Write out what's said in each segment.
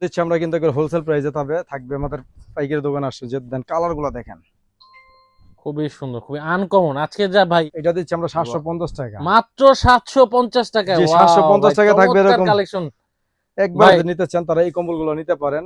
দিচ্ছি আমরা কিন্তু হোলসেল প্রাইসে তবে থাকবে আমাদের পাইকারি দোকান আসছে। যে দেন কালারগুলো দেখেন। খুবই সুন্দর খুবই আনকমন আজকে যা ভাই এটা দিচ্ছি আমরা সাতশো পঞ্চাশ টাকা। মাত্র সাতশো পঞ্চাশ টাকা জি, 750 টাকা থাকবে এরকম। কালেকশন একবার নিতে চান তারা এই কম্বলগুলো নিতে পারেন।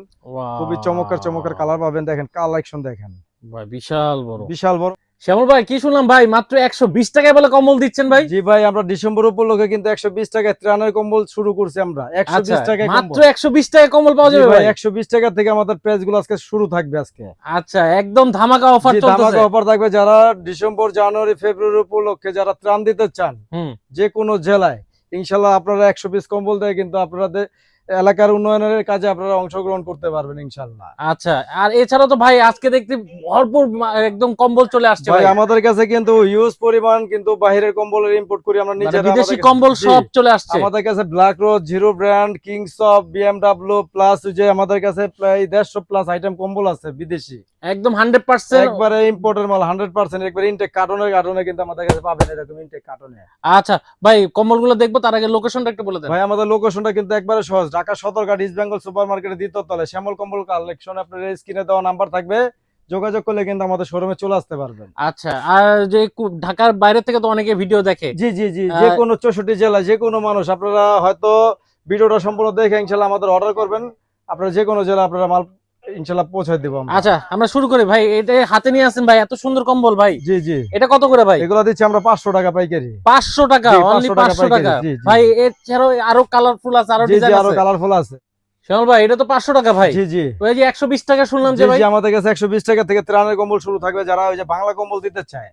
খুবই চমৎকার চমৎকার কালার পাবেন। দেখেন কালেকশন দেখেন। ভাই বিশাল বড়। বিশাল বড়। শ্যামল ভাই কি শুনলাম ভাই? মাত্র একশো বিশ টাকায় বলে কম্বল দিচ্ছেন ভাই। জি ভাই আমরা ডিসেম্বর উপলক্ষে কিন্তু একশো বিশ টাকায় ত্রাণের কম্বল শুরু করছি আমরা। একশো আচ্ছা বিশ টাকায় মাত্র একশো বিশ টাকায় কম্বল পাওয়া যাবে ভাই একশো বিশ টাকা থেকে আমাদের প্রাইসগুলো আজকে শুরু থাকবে আজকে। আচ্ছা একদম ধামাকা অফার ধামাকা অফার থাকবে যারা ডিসেম্বর জানুয়ারি ফেব্রুয়ারি উপলক্ষে যারা ত্রাণ দিতে চান হুম। যে কোনো জেলায় ইনশাল্লাহ আপনারা একশো পিস কম্বল দেয় কিন্তু আপনাদের এলাকার উন্নয়নের কাজে আপনারা অংশগ্রহণ করতে পারবেন ইনশাল্লাহ আচ্ছা আর এছাড়াও তো ভাই আজকে দেখতে ভরপুর একদম কম্বল চলে আসছে ভাই আমাদের কাছে কিন্তু ইউজ পরিমাণ কিন্তু বাইরের কম্বলের ইম্পোর্ট করি আমরা মানে নিজেরা বিদেশি কম্বল সব চলে আসছে। আমাদের কাছে black rose zero brand kings of BMW plus যে আমাদের কাছে প্রায় দেড়শো প্লাস আইটেম কম্বল আছে বিদেশি। একদম হান্ড্রেড পার্সেন্ট একবারে ইম্পোর্টের মাল হান্ড্রেড পার্সেন্ট একবার ইনটেক কার্টনে কার্টনে কিন্তু আমাদের কাছে পাবেন এরকম ইনটেক কার্টনে আচ্ছা ভাই কম্বলগুলো দেখব তার আগে লোকেশনটা একটু বলে দেন। ভাই আমাদের লোকেশনটা কিন্তু একবারে সহজ। Dhaka Sadarghat East Bengal super মার্কেটের দ্বিতীয় তলে শ্যামল কম্বল কালেকশন আপনার স্ক্রিনে দেওয়া নাম্বার থাকবে। যোগাযোগ করলে কিন্তু আমাদের শোরুমে চলে আসতে পারবেন। আচ্ছা আর যে ঢাকার বাইরে থেকে তো অনেকে ভিডিও দেখে। জি জি জি যে কোনো চৌষট্টি জেলা যে কোনো মানুষ আপনারা হয়তো ভিডিওটা সম্পূর্ণ দেখে ইনশাল্লাহ আমাদের অর্ডার করবেন। আপনারা যে কোনো জেলা আপনারা মাল ইনশাল্লাহ পৌঁছে দেবো আমরা। আচ্ছা আমরা শুরু করি। ভাই এটা হাতে নিয়ে আসেন ভাই এত সুন্দর কম্বল ভাই। জি জি। এটা কত করে ভাই? এগুলো দিচ্ছি আমরা পাঁচশো টাকা পাইকারি। পাঁচশো টাকা অনলি 500 টাকা পাঁচশো পাইকারি, টাকা জি, জি। ভাই এছাড়াও আরও কালারফুল আছে আরও জি জি আরও কালারফুল আছে। শ্যামল ভাই এটা তো পাঁচশো টাকা ভাই। জি জি। ওই যে একশো বিশ টাকা শুনলাম যে ভাই। আমাদের কাছে একশো বিশ টাকা থেকে ত্রাণের কম্বল শুরু থাকবে। যারা ওই যে বাংলা কম্বল দিতে চায়।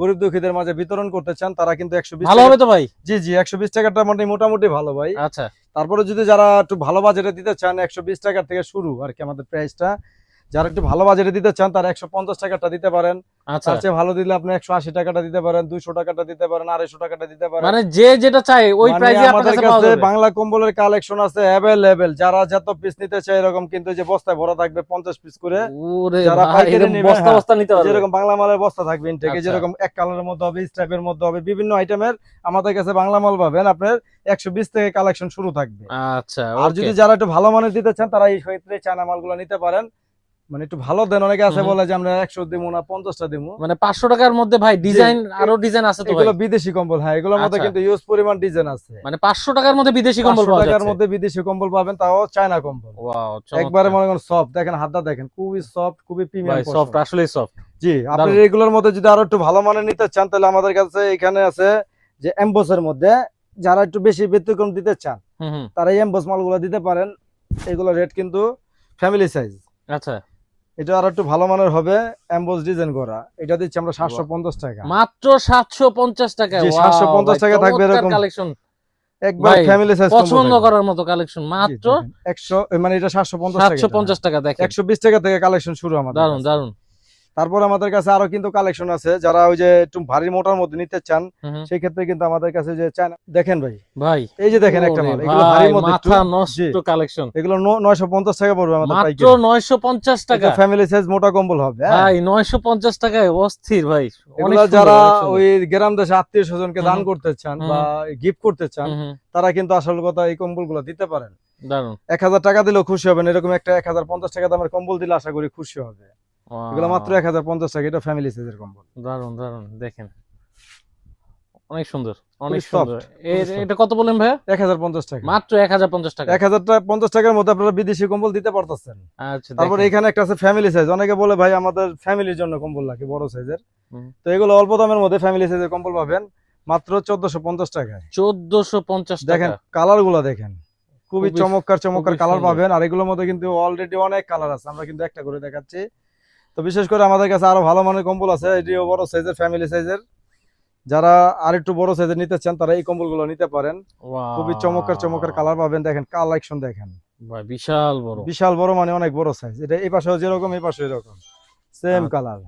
গরিব দুঃখীদের মাঝে বিতরণ করতে চান তারা কিন্তু একশো বিশ ভালো হবে তো ভাই? জি জি একশো বিশ টাকাটা মানে মোটামুটি ভালো ভাই। আচ্ছা। তারপরে যদি যারা একটু ভালো বাজেটে দিতে চান একশো বিশ টাকা থেকে শুরু আর কি আমাদের প্রাইসটা যারা একটু ভালো বাজেটে দিতে চান তারা একশো পঞ্চাশ টাকাটা দিতে পারেন। আচ্ছা। তার চেয়ে ভালো দিলে আপনি একশো আশি টাকাটা দিতে পারেন দুইশো টাকাটা দিতে পারেন আড়াইশো টাকাটা দিতে পারেন। মানে যে যেটা চায় ওই মানে প্রাইসে আমাদের কাছে বাংলা কম্বলের কালেকশন আছে অ্যাভেলেবেল যারা যত পিস নিতে চায় এরকম কিন্তু যে বস্তায় ভরা থাকবে পঞ্চাশ পিস করে যারা পাইকারি বস্তা হ্যাঁ, বস্তা নিতে পারবে। যেরকম বাংলা মালের বস্তা থাকবে ইনটেকে আচ্ছা। যেরকম এক কালারের মধ্যে হবে স্ট্রাইপের মধ্যে হবে বিভিন্ন আইটেমের আমাদের কাছে বাংলা মাল পাবেন আপনার একশো বিশ থেকে কালেকশন শুরু থাকবে। আচ্ছা আর যদি যারা একটু ভালো মানের দিতে চান তারা এই ক্ষেত্রে চায়না মালগুলো নিতে পারেন। মানে একটু ভালো দেন অনেকে আছে বলে যে আমরা একশো দিবো না পঞ্চাশটা দিবো মানে পাঁচশো টাকার মধ্যে ভাই ডিজাইন আরও ডিজাইন আছে তো এগুলো বিদেশি কম্বল হ্যাঁ এগুলোর মধ্যে আচ্ছা। কিন্তু ইউজ পরিমাণ ডিজাইন আছে। মানে পাঁচশো টাকার মধ্যে বিদেশি কম্বল 500 টাকার মধ্যে বিদেশি কম্বল পাবেন তাও চায়না কম্বল। একবারে মনে করেন সফট দেখেন হাতটা দেখেন খুবই সফট খুবই প্রিমিয়াম সফট আসলেই সফট জি আপনি। এগুলোর মধ্যে যদি আরও একটু ভালো মানের নিতে চান তাহলে আমাদের কাছে এখানে আছে যে এমবসের মধ্যে যারা একটু বেশি ব্যতিক্রম দিতে চান তারা এই এমবস মালগুলো দিতে পারেন। এগুলো রেট কিন্তু ফ্যামিলি সাইজ আচ্ছা। এটা আর একটু ভালো মানের হবে এমবোস ডিজাইন করা। এটা দিচ্ছি আমরা সাতশো পঞ্চাশ টাকা। মাত্র সাতশো পঞ্চাশ টাকা সাতশো পঞ্চাশ টাকা থাকবে এরকম। কালেকশন একবার ফ্যামিলি সাইজ পছন্দ করার মতো কালেকশন মাত্র একশো মানে এটা সাতশো টাকা। দেখেন। বিশ টাকা থেকে কালেকশন শুরু আমাদের দারুণ দারুণ তারপর আমাদের কাছে আরও কিন্তু কালেকশন আছে যারা ওই যে একটু ভারী মোটার মধ্যে নিতে চান। সেই ক্ষেত্রে কিন্তু আমাদের কাছে যে চায়না দেখেন ভাই। ভাই এই যে দেখেন একটা মাল এগুলো ভাই, মধ্যে মাথা নষ্ট কালেকশন এগুলো নয়শো পঞ্চাশ টাকা পড়বে আমাদের পাইকারি। নয়শো পঞ্চাশ টাকা। ফ্যামিলি সাইজ মোটা কম্বল হবে হ্যাঁ? ভাই নয়শো পঞ্চাশ টাকায় অস্থির ভাই। এগুলো যারা ওই গ্রাম দেশে আত্মীয় স্বজনকে দান করতে চান বা গিফট করতে চান তারা কিন্তু আসল কথা এই কম্বলগুলো দিতে পারেন। দারুণ এক হাজার টাকা দিলেও খুশি হবেন এরকম একটা এক হাজার পঞ্চাশ টাকা দামের কম্বল দিলে আশা করি খুশি হবে। এগুলো মাত্র এক হাজার পঞ্চাশ টাকা এটা ফ্যামিলি সাইজের কম্বল। দারুণ দারুণ দেখেন। অনেক সুন্দর অনেক সুন্দর। এটা কত বললেন ভাইয়া? এক হাজার পঞ্চাশ টাকা। মাত্র এক হাজার পঞ্চাশ টাকা। এক হাজার পঞ্চাশ টাকার মধ্যে আপনারা বিদেশি কম্বল দিতে পারতেছেন। আচ্ছা তারপর এখানে একটা আছে ফ্যামিলি সাইজ অনেকে বলে ভাই আমাদের ফ্যামিলির জন্য কম্বল লাগে বড় সাইজের তো এগুলো অল্প দামের মধ্যে ফ্যামিলি সাইজের কম্বল পাবেন মাত্র চোদ্দশো পঞ্চাশ টাকায়। চোদ্দশো পঞ্চাশ দেখেন টাকা। কালারগুলো দেখেন। খুবই খুবই- চমৎকার চমৎকার কালার পাবেন। আর এগুলোর মধ্যে কিন্তু অলরেডি অনেক কালার আছে। আমরা কিন্তু একটা করে দেখাচ্ছি। তো বিশেষ করে আমাদের কাছে আরও ভালো মানের কম্বল আছে এটিও বড় সাইজের ফ্যামিলি সাইজের যারা আর একটু বড় সাইজের নিতে চান তারা এই কম্বলগুলো নিতে পারেন। খুবই চমৎকার চমৎকার কালার পাবেন। দেখেন কালেকশন দেখেন। বিশাল বড়। বিশাল বড় মানে অনেক বড় সাইজ এটা এই পাশে যেরকম এই পাশে এরকম। সেম আচ্ছা। কালার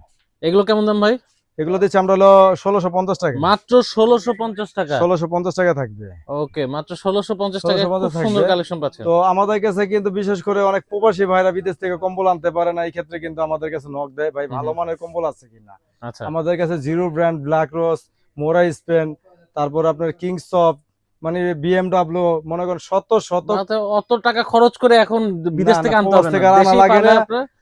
এগুলো কেমন দাম ভাই? এগুলো দিচ্ছি আমরা হলো ষোলোশো পঞ্চাশ টাকা। মাত্র ষোলোশো পঞ্চাশ টাকা? ষোলোশো পঞ্চাশ টাকা থাকবে। ওকে মাত্র ষোলোশো পঞ্চাশ টাকা 1650 সুন্দর কালেকশন পাচ্ছে তো আমাদের কাছে কিন্তু বিশেষ করে অনেক প্রবাসী ভাইরা বিদেশ থেকে কম্বল আনতে পারে না এই ক্ষেত্রে কিন্তু আমাদের কাছে নক দেয়। ভাই ভালো মানের কম্বল আছে কিনা? আচ্ছা। আমাদের কাছে জিরো ব্র্যান্ড ব্ল্যাক রোজ মোরা স্পেন তারপর আপনার কিংস অফ মানে বিএমডাব্লিউ মনে করেন শত শত অত টাকা খরচ করে এখন বিদেশ থেকে আনতে হবে না। আনা লাগে না।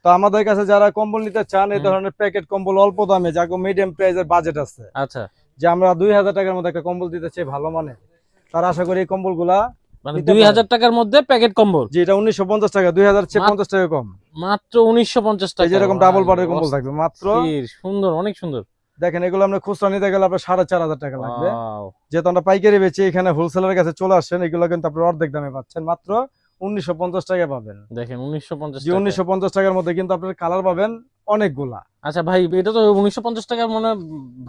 তো আমাদের কাছে যারা কম্বল নিতে চান এই ধরনের প্যাকেট কম্বল অল্প দামে যাকে মিডিয়াম প্রাইসের বাজেট আছে আচ্ছা। যে আমরা দুই হাজার টাকার মধ্যে একটা কম্বল দিতে চাই ভালো মানে। তার আশা করি এই কম্বলগুলা মানে দুই। হাজার টাকার মধ্যে প্যাকেট কম্বল? যে এটা উনিশশো পঞ্চাশ টাকা দুই হাজার পঞ্চাশ টাকা কম। মাত্র উনিশশো পঞ্চাশ এই টাকা। যেরকম ডাবল বারের কম্বল থাকবে মাত্র সুন্দর অনেক সুন্দর। দেখেন এগুলো আমরা খুচরা নিতে গেলে আপনার সাড়ে চার হাজার টাকা লাগবে। যেহেতু আমরা পাইকারি বেচি এখানে হোলসেলের কাছে চলে আসেন এগুলো কিন্তু আপনার অর্ধেক দামে পাচ্ছেন। মাত্র উনিশশো পঞ্চাশ টাকা পাবেন। দেখেন উনিশশো পঞ্চাশ উনিশশো পঞ্চাশ টাকার মধ্যে কিন্তু আপনার কালার পাবেন অনেকগুলা। আচ্ছা ভাই এটা তো উনিশশো পঞ্চাশ টাকা মনে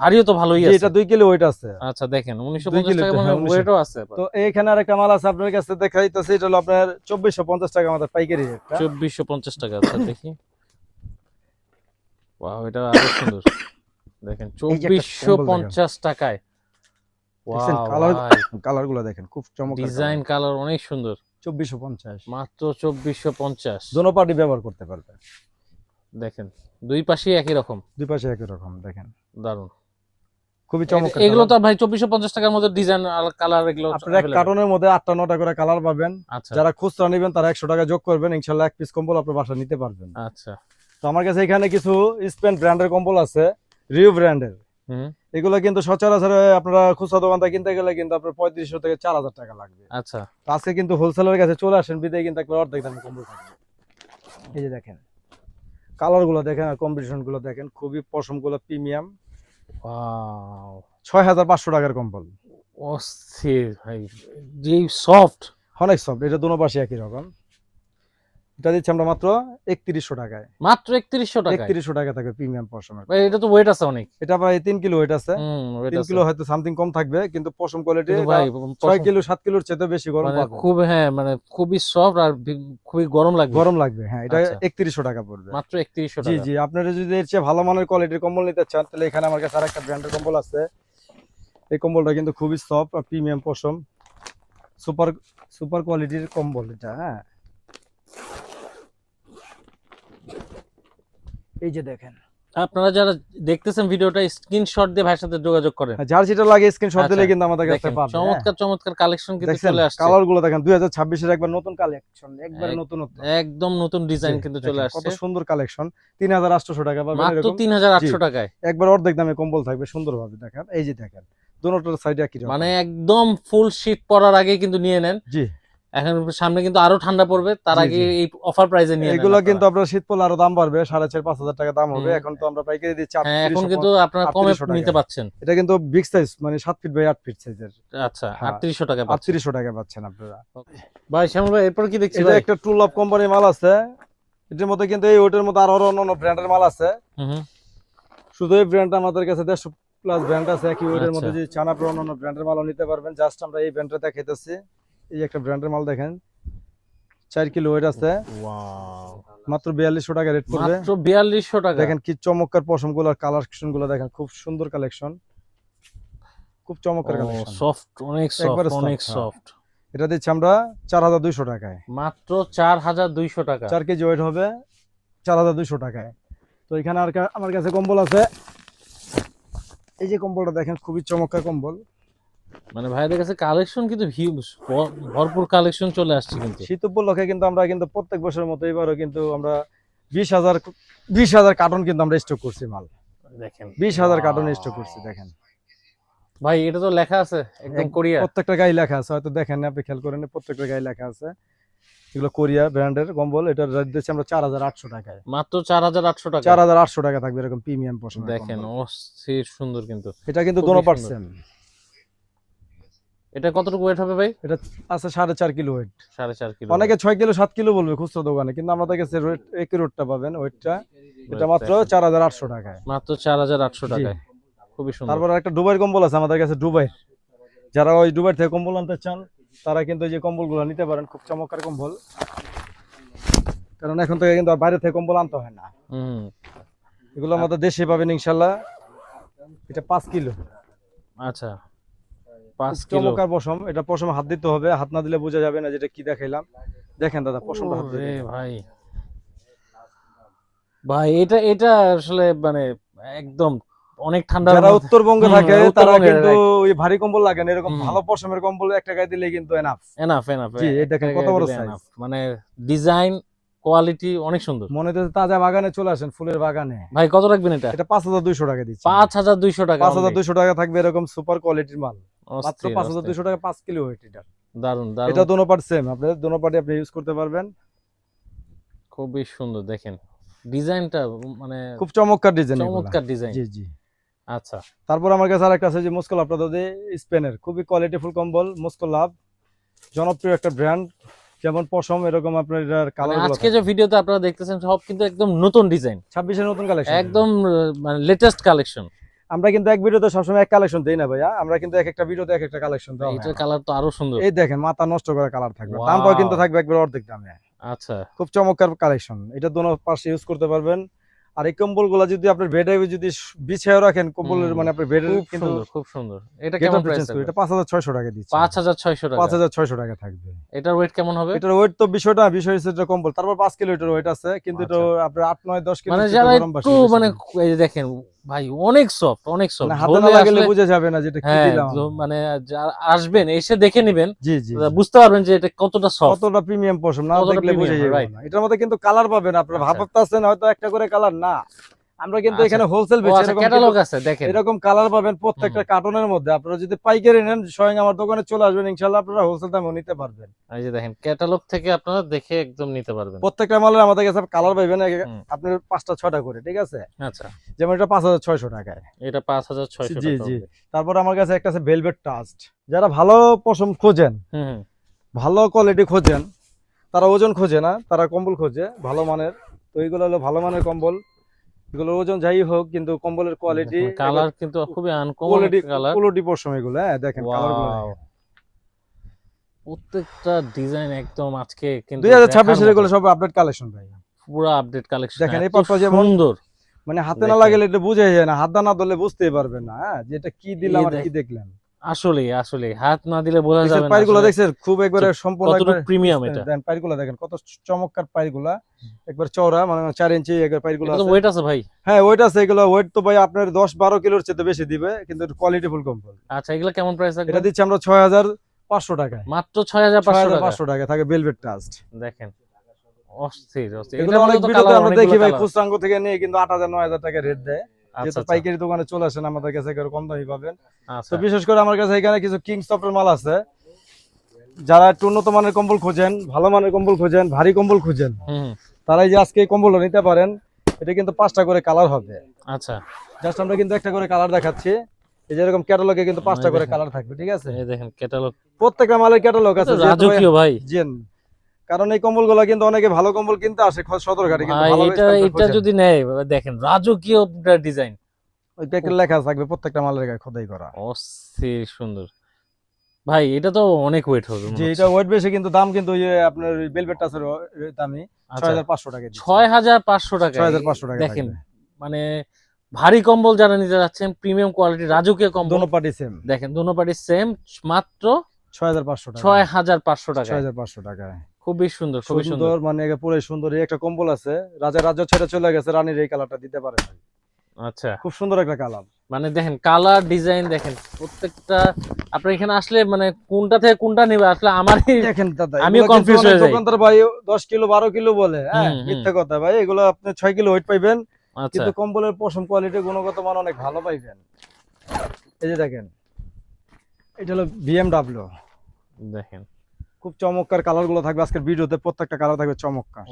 ভারীও তো ভালোই আছে। এটা দুই কিলো ওয়েট আছে। আচ্ছা দেখেন উনিশশো পঞ্চাশ টাকা মানে হ্যাঁ, 1900 ওয়েটও আছে তো এইখানে আরেকটা মাল আছে আপনার কাছে দেখাইতেছে এটা হলো আপনার চব্বিশশো পঞ্চাশ টাকা আমাদের পাইকারি চব্বিশশো পঞ্চাশ টাকা আচ্ছা দেখি। ওয়াও এটা আরও সুন্দর। দেখেন চব্বিশশো পঞ্চাশ টাকায়। কালার কালারগুলো দেখেন খুব চমৎকার ডিজাইন কালার অনেক সুন্দর। চব্বিশশো পঞ্চাশ। মাত্র চব্বিশশো পঞ্চাশ। দোনো পার্টি ব্যবহার করতে পারবে। দেখেন দুই পাশেই একই রকম। দুই পাশে একই রকম দেখেন। দারুণ খুবই চমৎকার এগুলো তো ভাই চব্বিশশো পঞ্চাশ টাকার মধ্যে ডিজাইন কালার এগুলো আপনার কার্টনের মধ্যে আটটা নটা করে কালার পাবেন। আচ্ছা। যারা খুচরা নেবেন তারা একশো টাকা যোগ করবেন। ইনশাল্লাহ এক পিস কম্বল আপনার বাসা নিতে পারবেন। আচ্ছা। তো আমার কাছে এখানে কিছু স্পেন ব্র্যান্ডের কম্বল আছে। রিউ ব্র্যান্ডের এগুলো কিন্তু সচরাচর আপনারা খুচরা দোকান থেকে কিনতে গেলে কিন্তু আপনার পঁয়ত্রিশশো থেকে চার হাজার টাকা লাগবে। আচ্ছা। আজকে কিন্তু হোলসেলের কাছে চলে আসেন বিদায় কিন্তু একবার অর্ধেক দামে কম্বল থাকবে এই যে দেখেন কালারগুলো দেখেন আর কম্বিনেশনগুলো দেখেন খুবই পশমগুলো প্রিমিয়াম ছয় হাজার পাঁচশো টাকার কম্বল। অস্থির ভাই যে সফট অনেক সফট এটা দুনো পাশে একই রকম। এটা দিচ্ছি আমরা মাত্র একত্রিশশো টাকায়। মাত্র একত্রিশশো টাকা একত্রিশশো টাকা থাকবে প্রিমিয়াম পশমের এটা তো ওয়েট আছে অনেক। এটা প্রায় তিন কিলো ওয়েট আছে। তিন কিলো হয়তো সামথিং কম থাকবে কিন্তু পশম কোয়ালিটি ছয় কিলো সাত কিলোর চেয়ে বেশি গরম মানে খুব হ্যাঁ মানে খুবই সফট আর খুবই গরম লাগবে। গরম লাগবে হ্যাঁ এটা আচ্ছা। একত্রিশশো টাকা পড়বে। মাত্র একত্রিশশো জি জি আপনারা যদি এর চেয়ে ভালো মানের কোয়ালিটির কম্বল নিতে চান তাহলে এখানে আমার কাছে আরেকটা ব্র্যান্ডের কম্বল আছে। এই কম্বলটা কিন্তু খুবই সফট আর প্রিমিয়াম পশম। সুপার সুপার কোয়ালিটির কম্বল এটা হ্যাঁ। এই যে দেখেন। আপনারা যারা দেখতেছেন ভিডিওটা স্ক্রিনশট দিয়ে ভাইয়ের সাথে যোগাযোগ করেন। যার যেটা লাগে স্ক্রিনশট দিলে আচ্ছা, কিন্তু আমাদের কাছে দেখেন চমৎকার চমৎকার কালেকশন কিন্তু চলে আসছে। কালারগুলো দেখেন দুই হাজার ছাব্বিশের একবার নতুন কালেকশন একবার এক- নতুন একদম নতুন ডিজাইন কিন্তু চলে আসছে। কত সুন্দর কালেকশন তিন হাজার আটশো টাকা পাবেন মাত্র এরকম। তিন হাজার আটশো জি। টাকায়। একবার অর্ধেক দামে কম্বল থাকবে সুন্দরভাবে দেখেন এই যে দেখেন দুটোটার সাইডে একই রকম। মানে একদম ফুল শীত পড়ার আগে কিন্তু নিয়ে নেন। জি। এখন সামনে কিন্তু আরও ঠান্ডা পড়বে তার আগে এই অফার প্রাইজে নিয়ে এগুলো কিন্তু আপনার শীত পড়লে আরও দাম বাড়বে সাড়ে চার পাঁচ হাজার টাকা দাম হবে। এখন তো আমরা পাইকারি দিচ্ছি হ্যাঁ এখন কিন্তু আপনারা কমে নিতে পাচ্ছেন। এটা কিন্তু বিগ সাইজ মানে সাত ফিট বাই আট ফিট সাইজের আচ্ছা হ্যাঁ। আটত্রিশশো টাকা আটত্রিশশো টাকা পাচ্ছেন আপনারা। ভাই শ্যামল ভাই এরপর কি দেখছি এটা একটা টুল অফ কোম্পানির মাল আছে। এটার মধ্যে কিন্তু এই ওটার মধ্যে আরও অন্য ব্র্যান্ডের মাল আছে। শুধু এই ব্র্যান্ডটা আমাদের কাছে দেড়শো প্লাস ব্র্যান্ড আছে। একই ওয়েটের আচ্ছা। মধ্যে যদি চান আপনারা অন্য ব্র্যান্ডের মালও নিতে পারবেন। জাস্ট আমরা এই ব্র্যান্ডটা দেখাইতেছি। এই একটা ব্র্যান্ডের মাল দেখেন চার কিলো ওয়েট আছে. মাত্র বিয়াল্লিশশো টাকা রেট পড়বে। মাত্র বিয়াল্লিশশো টাকা। দেখেন কি চমৎকার পশমগুলো কালেকশনগুলো দেখেন খুব সুন্দর কালেকশন খুব চমৎকার কালেকশন সফট অনেক সফট অনেক হ্যাঁ। সফট এটা দিচ্ছি আমরা চার হাজার দুইশো টাকায়। মাত্র চার হাজার দুইশো টাকা। চার কেজি ওয়েট হবে চার হাজার দুইশো টাকায়। তো এখানে আর আমার কাছে কম্বল আছে। এই যে কম্বলটা দেখেন খুবই চমৎকার কম্বল। মানে ভাইদের কাছে কালেকশন কিন্তু হিউজ ভরপুর কালেকশন চলে আসছে কিন্তু। শীত উপলক্ষে কিন্তু আমরা কিন্তু প্রত্যেক বছরের মতো এবারও কিন্তু আমরা বিশ হাজার বিশ হাজার কার্টন কিন্তু আমরা স্টক করছি মাল। দেখেন। বিশ হাজার কার্টন. স্টক করছি দেখেন। ভাই এটা তো লেখা আছে একদম কোরিয়া প্রত্যেকটা গায়ে লেখা আছে হয়তো দেখেন আপনি খেয়াল করেন প্রত্যেকটা গায়ে লেখা আছে। এগুলো কোরিয়া ব্র্যান্ডের কম্বল এটা রেট দিচ্ছি আমরা চার হাজার আটশো টাকায়। মাত্র চার হাজার আটশো টাকা। চার হাজার আটশো টাকা থাকবে এরকম প্রিমিয়াম পশম দেখেন অস্থির সুন্দর কিন্তু। এটা কিন্তু দোনো পার্সেন্ট এটা কতটুকু ওয়েট হবে ভাই? এটা আছে সাড়ে চার কিলো ওয়েট সাড়ে চার কিলো। অনেকে ছয় কিলো সাত কিলো বলবে খুচরা দোকানে কিন্তু আমাদের কাছে একই রোডটা পাবেন ওয়েটটা এটা মাত্র। চার হাজার আটশো টাকায়। মাত্র চার হাজার আটশো টাকায়। খুবই সুন্দর। তারপর একটা দুবাইয়ের কম্বল আছে আমাদের কাছে দুবাই। যারা ওই ডুবাই থেকে কম্বল আনতে চান তারা কিন্তু এই যে কম্বলগুলো নিতে পারেন খুব চমৎকার কম্বল। কারণ এখন থেকে কিন্তু আর বাইরে থেকে কম্বল আনতে হয় না। হুম। এগুলো আমাদের দেশে পাবেন ইনশাল্লাহ। এটা পাঁচ কিলো। আচ্ছা। পশম। এটা পশম হাত দিতে হবে। হাত না দিলে বোঝা যাবে না যেটা কি দেখাইলাম। দেখেন দাদা পশমটা হাত ভাই। ভাই এটা এটা আসলে মানে একদম অনেক ঠান্ডা যারা উত্তরবঙ্গে থাকে তারা কিন্তু ওই ভারী কম্বল লাগে না। এরকম ভালো পশমের কম্বল এক টাকায় দিলে কিন্তু এনাফ এনাফ এনাফ জি, দেখেন কত বড় size। মানে ডিজাইন কোয়ালিটি অনেক সুন্দর। মনে হচ্ছে তাজা বাগানে চলে আসেন ফুলের বাগানে। ভাই কত রাখবেন এটা? এটা পাঁচ হাজার দুইশো টাকা দিচ্ছি। পাঁচ হাজার দুইশো টাকা পাঁচ হাজার দুইশো টাকা থাকবে এরকম সুপার কোয়ালিটির মাল। মাত্র পাঁচ হাজার। দুইশো টাকা পাঁচ কিলো ওয়েট এটা দারুণ দারুণ এটা দোনো পার্ট সেম আপনার দোনো পার্টি আপনি ইউজ করতে পারবেন। খুবই সুন্দর দেখেন। ডিজাইনটা মানে খুব চমৎকার ডিজাইন চমৎকার ডিজাইন জি জি। আচ্ছা। তারপর আমার কাছে আরেকটা আছে যে মুস্কল আপনাদের স্পেনের খুবই কোয়ালিটিফুল কম্বল মুস্কল লাভ জনপ্রিয় একটা ব্র্যান্ড যেমন পশম এরকম আপনার এটার মানে কালার আজকে যে ভিডিওতে আপনারা দেখতেছেন সব কিন্তু একদম নতুন ডিজাইন ছাব্বিশের নতুন কালেকশন একদম মানে লেটেস্ট কালেকশন আমরা কিন্তু এক ভিডিওতে সবসময় এক কালেকশন দেই না ভাইয়া। আমরা কিন্তু এক একটা ভিডিওতে এক একটা কালেকশন দেওয়া হয়। এটার কালার তো আরও সুন্দর। এই দেখেন মাথা নষ্ট করা কালার থাকবে. দামটাও কিন্তু থাকবে একবার অর্ধেক দামে। আচ্ছা। খুব চমৎকার কালেকশন এটা দোনো পাশে ইউজ করতে পারবেন। আর এই কম্বলগুলা যদি আপনার বেডে যদি বিছায় রাখেন কম্বলের মানে আপনার বেডের কিন্তু খুব সুন্দর। এটা কেমন প্রাইস করে? এটা পাঁচ হাজার ছয়শো টাকা দিচ্ছি। পাঁচ হাজার ছয়শো পাঁচ টাকা হাজার ছয়শো টাকা থাকবে। এটার ওয়েট কেমন হবে? এটার ওয়েট তো বিষয়টা বিষয় হচ্ছে এটা কম্বল। তারপর পাঁচ কিলো এটার ওয়েট আছে। কিন্তু এটা আচ্ছা। আপনার আট নয় দশ কিলো মানে যারা একটু মানে এই যে দেখেন ভাই অনেক সফট অনেক সফট মানে হাতে না লাগালে বুঝে যাবে না যেটা কি হ্যাঁ দিলাম। মানে যারা আসবেন এসে দেখে নেবেন। জি জি জি। বুঝতে পারবেন যে এটা কতটা সফট কতটা প্রিমিয়াম পশম না দেখলে বুঝে যাবেন যাবে. না। এটার মধ্যে কিন্তু কালার পাবেন আপনারা। ভাবতে আছেন হয়তো একটা করে কালার না। আমরা কিন্তু আচ্ছা। এখানে হোলসেল আচ্ছা এরকম ক্যাটালগ আছে দেখেন। এরকম কালার পাবেন প্রত্যেকটা কার্টনের মধ্যে। আপনারা যদি পাইকারি নেন স্বয়ং আমার দোকানে চলে আসবেন ইনশাল্লাহ আপনারা হোলসেল দামেও নিতে পারবেন। এই যে দেখেন ক্যাটালগ থেকে আপনারা দেখে একদম নিতে পারবেন। প্রত্যেকটা মালের আমাদের কাছে কালার পাইবেন। আপনার পাঁচটা ছটা করে ঠিক আছে? আচ্ছা। যেমন এটা পাঁচ হাজার ছয়শো টাকায়। এটা পাঁচ হাজার ছয়শো জি, জি। তারপর আমার কাছে একটা আছে ভেলভেট টাস্ট যারা ভালো পশম খোঁজেন হুম। ভালো কোয়ালিটি খোঁজেন তারা ওজন খোঁজে না তারা কম্বল খোঁজে ভালো মানের। তো এইগুলো হলো ভালো মানের কম্বল। এগুলোর ওজন যাই হোক কিন্তু কম্বলের কোয়ালিটি কালার কিন্তু খুবই আনকমন কালার কোয়ালিটি পশম এগুলো হ্যাঁ দেখেন কালার ওয়াও প্রত্যেকটা ডিজাইন একদম আজকে কিন্তু দুই হাজার দেখার ছাব্বিশের মতো। এগুলো সব আপডেট কালেকশন ভাই। পুরো আপডেট কালেকশন দেখেন, এই পাশটা যেমন- সুন্দর। মানে হাতে না। লাগালে এটা বুঝে যায় না হাত না ধরলে বুঝতেই পারবে না হ্যাঁ যে এটা কি দিলাম আর কি দেখলেন। আসলে আসলে হাত না দিলে বোঝা যাবে না পাইরগুলো আসলে দেখছেন খুব একবারে সম্পূর্ণ একবারে প্রিমিয়াম এটা। দেন পাইরগুলো দেখেন কত চমৎকার পাইরগুলা। একবার চওড়া মানে চার ইঞ্চি একবার পাইরগুলো এটা তো আছে। ওয়েট আছে ভাই। হ্যাঁ ওইটা আছে এগুলো। ওয়েট তো ভাই আপনার দশ বারো কিলোর চেয়ে বেশি দিবে কিন্তু কোয়ালিটি ফুল কম্বল আচ্ছা এগুলো কেমন প্রাইস এটা থাকবে দিচ্ছি আমরা ছয় হাজার পাঁচশো টাকায়। মাত্র ছয় হাজার ছয় পাঁচশো হাজার টাকা পাঁচশো টাকা থাকে বেলভেট টাস্ট দেখেন অস্থির অস্থির। এগুলো অনেক ভিডিওতে আমরা দেখি ভাই। খুচরাঙ্গ থেকে নিয়ে কিন্তু আট হাজার নয় হাজার টাকা রেট দেয়। যেহেতু আচ্ছা, পাইকারি দোকানে চলে আসেন আমাদের কাছে কম দামি পাবেন। আচ্ছা। তো বিশেষ করে আমার কাছে এখানে কিছু কিং স্টপের মাল আছে। যারা একটু উন্নত মানের কম্বল খোঁজেন ভালো মানের কম্বল খোঁজেন ভারী কম্বল খোঁজেন তারা এই যে আজকে এই কম্বলটা নিতে পারেন এটা কিন্তু পাঁচটা করে কালার হবে। আচ্ছা। জাস্ট আমরা কিন্তু একটা করে কালার দেখাচ্ছি। এই যে এরকম ক্যাটালগে কিন্তু পাঁচটা করে কালার থাকবে ঠিক আছে? এই দেখেন ক্যাটালগ। প্রত্যেকটা মালের ক্যাটালগ আছে রাজকীয় ভাই জেন কারণ এই কম্বলগুলো কিন্তু অনেকে ভালো কম্বল কিনতে আসে সদরঘাটে এটা এটা যদি নেয় দেখেন রাজকীয় ডিজাইন। ওই প্যাকেট লেখা থাকবে প্রত্যেকটা মালের গায়ে খোদাই করা। অস্থির সুন্দর। ভাই এটা তো অনেক ওয়েট হবে যে এটা ওয়েট বেশি কিন্তু দাম কিন্তু ওই আপনার বেলভেট টাচের দামই আচ্ছা, ছয় হাজার পাঁচশো টাকা ছয় হাজার পাঁচশো টাকা। ছয় হাজার পাঁচশো টাকা দেখেন মানে ভারী কম্বল যারা নিতে যাচ্ছেন প্রিমিয়াম কোয়ালিটি রাজকীয় কম্বল। দোনো পার্টি সেম দেখেন দুনো পার্টি সেম মাত্র ছয় হাজার পাঁচশো টাকা। ছয় হাজার পাঁচশো টাকা ছয় হাজার পাঁচশো টাকায়। খুবই সুন্দর খুবই সুন্দর মানে পুরো সুন্দর। একটা কম্বল আছে রাজা রাজ্য ছেড়ে চলে গেছে রানীর এই কালারটা দিতে পারে আচ্ছা। খুব সুন্দর একটা কালার মানে দেখেন কালার ডিজাইন দেখেন প্রত্যেকটা আপনার এখানে আসলে মানে কোনটা থেকে কোনটা নেবে? আসলে আমারই দেখেন দাদা আমিও এগুলো হয়ে যাই। দোকানদার ভাই দশ কিলো বারো কিলো বলে হ্যাঁ। মিথ্যা কথা ভাই এগুলো আপনি কিলো ওয়েট পাইবেন। আচ্ছা। কিন্তু কম্বলের পশম কোয়ালিটি গুণগত মান অনেক ভালো পাইবেন। এই যে দেখেন এটা হলো বিএমডাব্লিউ দেখেন। খুব চমৎকার কালারগুলো থাকবে আজকের ভিডিওতে প্রত্যেকটা কালার থাকবে চমৎকার।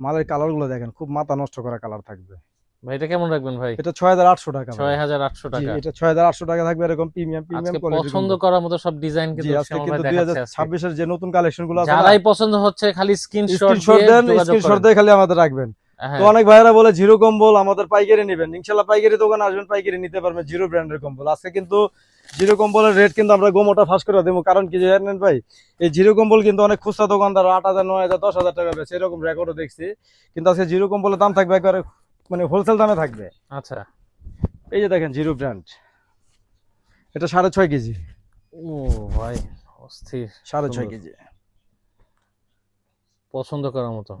মালের কালারগুলো দেখেন খুব মাথা নষ্ট করা কালার থাকবে। ভাই এটা কেমন রাখবেন ভাই? এটা ছয় হাজার আটশো টাকা ভাই। ছয় হাজার আটশো জি, টাকা। এটা ছয় হাজার আটশো টাকা থাকবে এরকম প্রিমিয়াম প্রিমিয়াম কোয়ালিটি পছন্দ করার মতো সব ডিজাইন কিন্তু আজকে কিন্তু ভাই দুই হাজার দেখাচ্ছে আজকে। ছাব্বিশের যে নতুন কালেকশনগুলো আছে যারাই পছন্দ হচ্ছে খালি স্ক্রিনশট দেন স্ক্রিনশট দিয়ে খালি আমাদের রাখবেন। হ্যাঁ। তো অনেক ভাইয়েরা বলে জিরো কম্বল আমাদের পাইকারি নেবেন। ইনশাল্লাহ পাইকারি দোকানে আসবেন পাইকারি নিতে পারবেন জিরো ব্র্যান্ডের কম্বল। আজকে কিন্তু জিরো কম্বলের রেট কিন্তু আমরা গোমোটা ফাঁস করে দেবো। কারণ কি জানেন ভাই এই জিরো কম্বল কিন্তু অনেক খুচরা দোকানদার আট হাজার নয় হাজার দশ হাজার টাকা বেছে এরকম রেকর্ডও দেখছি। কিন্তু আজকে জিরো কম্বলের দাম থাকবে একবারে মানে হোলসেল দামে থাকবে। আচ্ছা। এই যে দেখেন জিরো ব্র্যান্ড এটা সাড়ে ছয় কেজি। ও ভাই অস্থির। সাড়ে ছয় কেজি। পছন্দ করার মতো।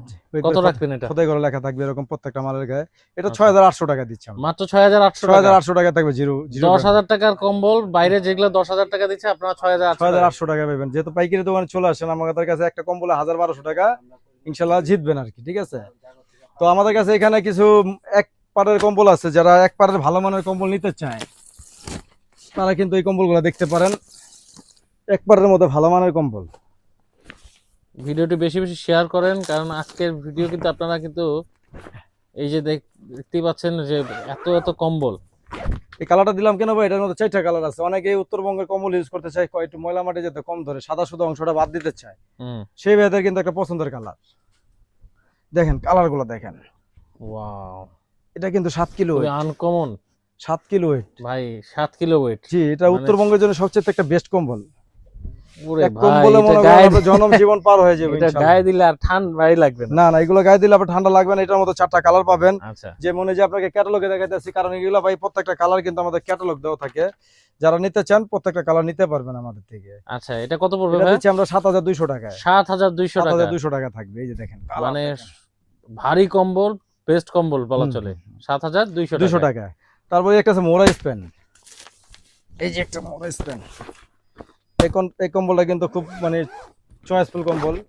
কত রাখবেন এটা? খোদাই করে লেখা থাকবে এরকম প্রত্যেকটা মালের গায়ে। এটা আচ্ছা। ছয় হাজার আটশো টাকা দিচ্ছি আমরা। মাত্র ছয় হাজার আটশো ছয় হাজার আটশো টাকা থাকবে জিরো জিরো দশ হাজার টাকার কম্বল বাইরে যেগুলো দশ হাজার টাকা দিচ্ছে আপনারা ছয় হাজার ছয় হাজার আটশো আটশো টাকা পাবেন যেহেতু পাইকারি দোকানে চলে আসেন আমাদের কাছে একটা কম্বলে হাজার বারোশো টাকা ইনশাল্লাহ জিতবেন আর কি ঠিক আছে? তো আমাদের কাছে এখানে কিছু এক পারের কম্বল আছে যারা এক পারের ভালো মানের কম্বল নিতে চায় তারা কিন্তু এই কম্বলগুলো দেখতে পারেন। এক পারের মধ্যে ভালো মানের কম্বল। ভিডিওটি বেশি বেশি শেয়ার করেন কারণ আজকের ভিডিও কিন্তু আপনারা কিন্তু এই যে দেখ- দেখতেই পাচ্ছেন যে এত এত কম্বল। এই কালারটা দিলাম কেন ভাই? এটার মধ্যে চারটা কালার আছে। অনেকে উত্তরবঙ্গের কম্বল ইউজ করতে চায় কয় একটু ময়লা মাটি যাতে কম ধরে সাদা সুদা অংশটা বাদ দিতে চায়। হুম। সেই ভাইদের কিন্তু একটা পছন্দের কালার দেখেন কালারগুলো দেখেন। ওয়াও এটা কিন্তু সাত কিলো আনকমন সাত কিলো ওয়েট ভাই সাত কিলো ওয়েট জি এটা মানে- উত্তরবঙ্গের জন্য সবচেয়ে একটা বেস্ট কম্বল। যারা নিতে চান প্রত্যেকটা কালার নিতে পারবেন আমাদের থেকে। আচ্ছা এটা কত পড়বে আমরা সাত হাজার দুইশো টাকায়। সাত হাজার দুইশো টাকা দুইশো টাকা থাকবে এই যে দেখেন মানে ভারী কম্বল বেস্ট কম্বল বলা চলে। সাত হাজার দুইশো দুইশো টাকা টাকা তারপরে একটা আছে মোরা স্পেন। এই যে একটা মোরা স্পেন। এই কম- এই কম্বলটা কিন্তু খুব মানে চয়েসফুল কম্বল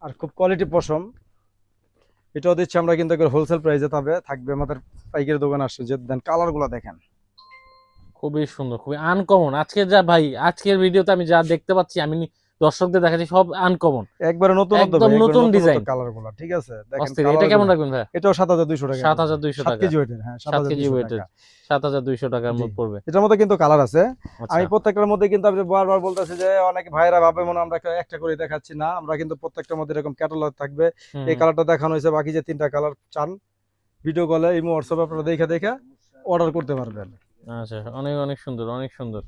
আর খুব কোয়ালিটি পশম। এটাও দিচ্ছি আমরা কিন্তু হোলসেল প্রাইসে তবে থাকবে আমাদের পাইকারি দোকান আসছে। যে দেন কালারগুলো দেখেন। খুবই সুন্দর, খুবই আনকমন আজকে যা ভাই, আজকের ভিডিওতে আমি যা দেখতে পাচ্ছি, আমি দর্শকদের দেখাচ্ছি সব আনকমন একবারে নতুন একদম নতুন design। কালারগুলো ঠিক আছে? দেখেন এটা কেমন রাখবেন ভাই এটাও সাত হাজার দুইশো টাকা। সাত হাজার দুইশো সাত টাকা। কেজি ওয়েটের হ্যাঁ সাত সাত হাজার কেজি দুইশো ওয়েটের টাকা। সাত হাজার দুইশো টাকার মধ্যে পড়বে। এটার মধ্যে কিন্তু কালার আছে। আচ্ছা। আমি প্রত্যেকটার মধ্যে কিন্তু আপনি বারবার বলতেছি যে অনেক ভাইরা ভাবে মনে আমরা একটা- করে দেখাচ্ছি না। আমরা কিন্তু প্রত্যেকটার মধ্যে এরকম ক্যাটালগ থাকবে। এই কালারটা দেখানো হয়েছে বাকি যে তিনটা কালার চান ভিডিও কলে এই হোয়াটসঅ্যাপে আপনারা দেখে দেখে অর্ডার করতে পারবেন। আচ্ছা অনেক অনেক সুন্দর অনেক সুন্দর।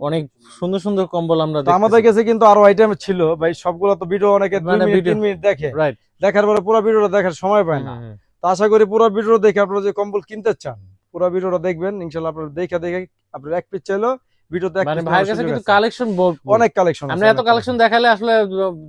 অনেক সুন্দর সুন্দর কম্বল আমরা আমাদের কাছে কিন্তু আরও আইটেম ছিল। ভাই সবগুলো তো ভিডিও অনেকে মানে মিনিট তিন মিনিট দেখে। দেখার পরে পুরো ভিডিওটা দেখার সময় পায় না। তো আশা করি পুরো ভিডিও দেখে আপনারা যে কম্বল কিনতে চান পুরো ভিডিওটা দেখবেন। ইনশাল্লাহ আপনারা দেখে দেখে আপনার এক পিস চাইলো ভিডিওতে মানে ভাইয়ের কাছে কিন্তু কালেকশন অনেক কালেকশন আমরা এত কালেকশন দেখালে আসলে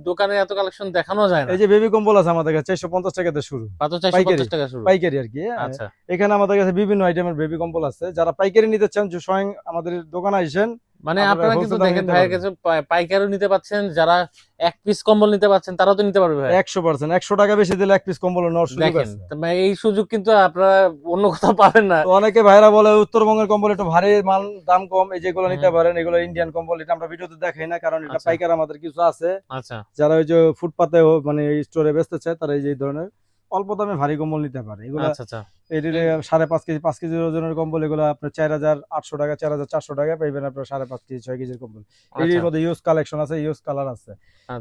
দোকানে এত কালেকশন দেখানো যায় না। এই যে বেবি কম্বল আছে আমাদের কাছে থেকে শুরু। মাত্র পাইকারি। পঞ্চাশ টাকা শুরু। পাইকারি আর কি আচ্ছা। এখানে আমাদের কাছে বিভিন্ন আইটেমের বেবি কম্বল আছে। যারা পাইকারি নিতে চান স্বয়ং আমাদের দোকানে আসেন মানে আপনারা কিন্তু দেখেন ভাইয়ের। কাছে পাই- পাইকারিও নিতে পাচ্ছেন যারা এক পিস কম্বল নিতে পাচ্ছেন তারাও তো নিতে পারবে ভাই। একশো পার্সেন্ট একশো টাকা বেশি দিলে এক পিস কম্বল নেওয়ার সুযোগ আছে। এই সুযোগ কিন্তু আপনারা অন্য কোথাও পাবেন না। তো অনেকে ভাইরা বলে উত্তরবঙ্গের কম্বল একটু ভারী মাল দাম কম এই যেগুলো নিতে পারেন এগুলো ইন্ডিয়ান কম্বল এটা আমরা ভিডিওতে দেখাই না কারণ এটা আচ্ছা। পাইকার আমাদের কিছু আছে। আচ্ছা। যারা ওই যে ফুটপাতে মানে স্টোরে বেচতে চায় তারা এই যে ধরনের অল্প দামে ভারী কম্বল নিতে পারে। এগুলো আচ্ছা আচ্ছা। এটি সাড়ে পাঁচ কেজি পাঁচ কেজি ওজনের কম্বল এগুলো আপনার চার হাজার আটশো টাকা চার হাজার চারশো টাকা পাইবেন আপনার সাড়ে পাঁচ কেজি ছয় কেজির কম্বল। এর আচ্ছা, মধ্যে ইউজ কালেকশন আছে ইউজ কালার আছে।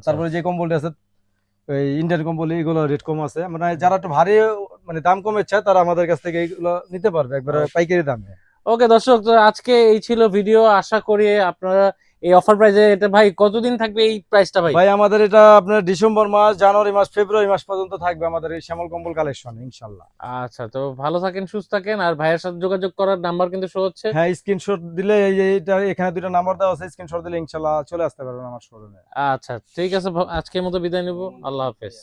তারপরে যে কম্বলটি আছে ইন্ডিয়ান কম্বল এগুলো রেট কম আছে। মানে যারা একটু ভারী মানে দাম কমে চায় তারা আমাদের কাছ থেকে এইগুলো নিতে পারবে একবারে। পাইকারি দামে। ওকে দর্শক আজকে এই ছিল ভিডিও। আশা করি আপনারা এই অফার প্রাইসে এটা ভাই কতদিন থাকবে এই প্রাইসটা ভাই? ভাই আমাদের এটা আপনার ডিসেম্বর মাস জানুয়ারি মাস ফেব্রুয়ারি মাস পর্যন্ত থাকবে আমাদের এই শ্যামল কম্বল কালেকশন ইনশাল্লাহ। আচ্ছা তো ভালো থাকেন সুস্থ থাকেন আর ভাইয়ের সাথে যোগাযোগ করার নাম্বার কিন্তু শো হচ্ছে। হ্যাঁ স্ক্রিনশট দিলে এইটা এখানে দুটো নাম্বার দেওয়া আছে স্ক্রিনশট দিলে ইনশাল্লাহ চলে আসতে পারবেন আমার শোরুমে আচ্ছা ঠিক আছে আজকের মতো বিদায় নেব। আল্লাহ হাফেজ।